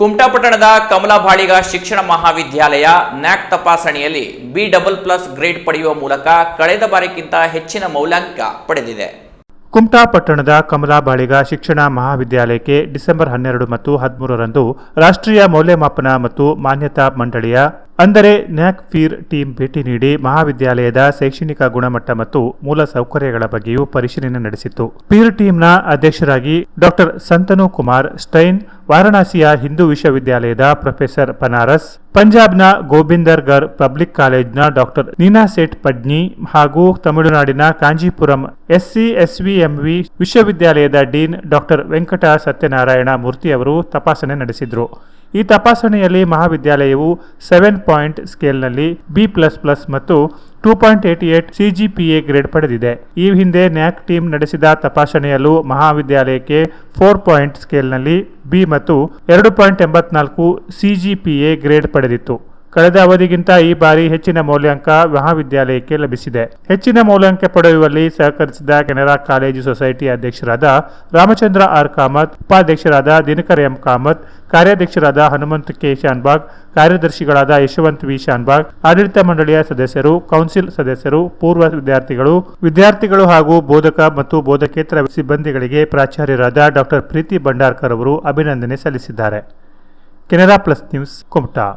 ಕುಮಟಾ ಕಮಲಾ ಕಮಲಾಬಾಳಿಗ ಶಿಕ್ಷಣ ಮಹಾವಿದ್ಯಾಲಯ ನ್ಯಾಕ್ ತಪಾಸಣೆಯಲ್ಲಿ ಬಿ ಡಬಲ್ ಪ್ಲಸ್ ಗ್ರೇಡ್ ಪಡೆಯುವ ಮೂಲಕ ಕಳೆದ ಬಾರಿಗಿಂತ ಹೆಚ್ಚಿನ ಮೌಲ್ಯಾಂಕ ಪಡೆದಿದೆ. ಕುಮಟಾ ಪಟ್ಟಣದ ಕಮಲಾ ಬಾಳಿಗ ಶಿಕ್ಷಣ ಮಹಾವಿದ್ಯಾಲಯಕ್ಕೆ ಡಿಸೆಂಬರ್ ಹನ್ನೆರಡು ಮತ್ತು ಹದಿಮೂರರಂದು ರಾಷ್ಟ್ರೀಯ ಮೌಲ್ಯಮಾಪನ ಮತ್ತು ಮಾನ್ಯತಾ ಮಂಡಳಿಯ ಅಂದರೆ ನ್ಯಾಕ್ ಫೀರ್ ಟೀಮ್ ಭೇಟಿ ನೀಡಿ ಮಹಾವಿದ್ಯಾಲಯದ ಶೈಕ್ಷಣಿಕ ಗುಣಮಟ್ಟ ಮತ್ತು ಮೂಲ ಸೌಕರ್ಯಗಳ ಬಗ್ಗೆಯೂ ಪರಿಶೀಲನೆ ನಡೆಸಿತು ಪೀರ್ ಟೀಮ್ನ ಅಧ್ಯಕ್ಷರಾಗಿ ಡಾಕ್ಟರ್ ಸಂತನು ಕುಮಾರ್, ಸ್ಟೈನ್, ವಾರಣಾಸಿಯ ಹಿಂದೂ ವಿಶ್ವವಿದ್ಯಾಲಯದ ಪ್ರೊಫೆಸರ್ ಪನಾರಸ್, ಪಂಜಾಬ್ನ ಗೋಬಿಂದರ್ಗರ್ ಪಬ್ಲಿಕ್ ಕಾಲೇಜ್ನ ಡಾಕ್ಟರ್ ನೀನಾ ಸೇಠ್ ಪಡ್ನಿ ಹಾಗೂ ತಮಿಳುನಾಡಿನ ಕಾಂಜೀಪುರಂ ಎಸ್ಸಿ ಎಸ್ವಿಎಂವಿ ವಿಶ್ವವಿದ್ಯಾಲಯದ ಡೀನ್ ಡಾಕ್ಟರ್ ವೆಂಕಟ ಸತ್ಯನಾರಾಯಣ ಮೂರ್ತಿ ಅವರು ತಪಾಸಣೆ ನಡೆಸಿದ್ರು. ಈ ತಪಾಸಣೆಯಲ್ಲಿ ಮಹಾವಿದ್ಯಾಲಯವು ಸೆವೆನ್ ಪಾಯಿಂಟ್ ಸ್ಕೇಲ್ನಲ್ಲಿ ಬಿ ಪ್ಲಸ್ ಪ್ಲಸ್ ಮತ್ತು two point eighty eight CGPA grade ಪಡೆದಿದೆ. ಈ ಹಿಂದೆ ನ್ಯಾಕ್ ಟೀಮ್ ನಡೆಸಿದ ತಪಾಸಣೆಯಲ್ಲೂ ಮಹಾವಿದ್ಯಾಲಯಕ್ಕೆ ಫೋರ್ ಪಾಯಿಂಟ್ ಸ್ಕೇಲ್ನಲ್ಲಿ ಬಿ ಮತ್ತು ಎರಡು ಪಾಯಿಂಟ್ ಎಂಬತ್ನಾಲ್ಕು ಸಿಜಿಪಿಎ ಗ್ರೇಡ್ ಪಡೆದಿತ್ತು. ಕಳೆದ ಅವಧಿಗಿಂತ ಈ ಬಾರಿ ಹೆಚ್ಚಿನ ಮೌಲ್ಯಾಂಕ ಮಹಾವಿದ್ಯಾಲಯಕ್ಕೆ ಲಭಿಸಿದೆ. ಹೆಚ್ಚಿನ ಮೌಲ್ಯಾಂಕ ಪಡೆಯುವಲ್ಲಿ ಸಹಕರಿಸಿದ ಕೆನರಾ ಕಾಲೇಜು ಸೊಸೈಟಿ ಅಧ್ಯಕ್ಷರಾದ ರಾಮಚಂದ್ರ ಆರ್ ಕಾಮತ್, ಉಪಾಧ್ಯಕ್ಷರಾದ ದಿನಕರ್ ಎಂ ಕಾಮತ್, ಕಾರ್ಯಾಧ್ಯಕ್ಷರಾದ ಹನುಮಂತ್ ಕೆ ಶಾನ್ಬಾಗ್, ಕಾರ್ಯದರ್ಶಿಗಳಾದ ಯಶವಂತ್ ವಿ ಶಾನ್ಬಾಗ್, ಆಡಳಿತ ಮಂಡಳಿಯ ಸದಸ್ಯರು, ಕೌನ್ಸಿಲ್ ಸದಸ್ಯರು, ಪೂರ್ವ ವಿದ್ಯಾರ್ಥಿಗಳು ವಿದ್ಯಾರ್ಥಿಗಳು ಹಾಗೂ ಬೋಧಕ ಮತ್ತು ಬೋಧಕೇತರ ಸಿಬ್ಬಂದಿಗಳಿಗೆ ಪ್ರಾಚಾರ್ಯರಾದ ಡಾಕ್ಟರ್ ಪ್ರೀತಿ ಭಂಡಾರ್ಕರ್ ಅವರು ಅಭಿನಂದನೆ ಸಲ್ಲಿಸಿದ್ದಾರೆ. Canara plus news, Kumta.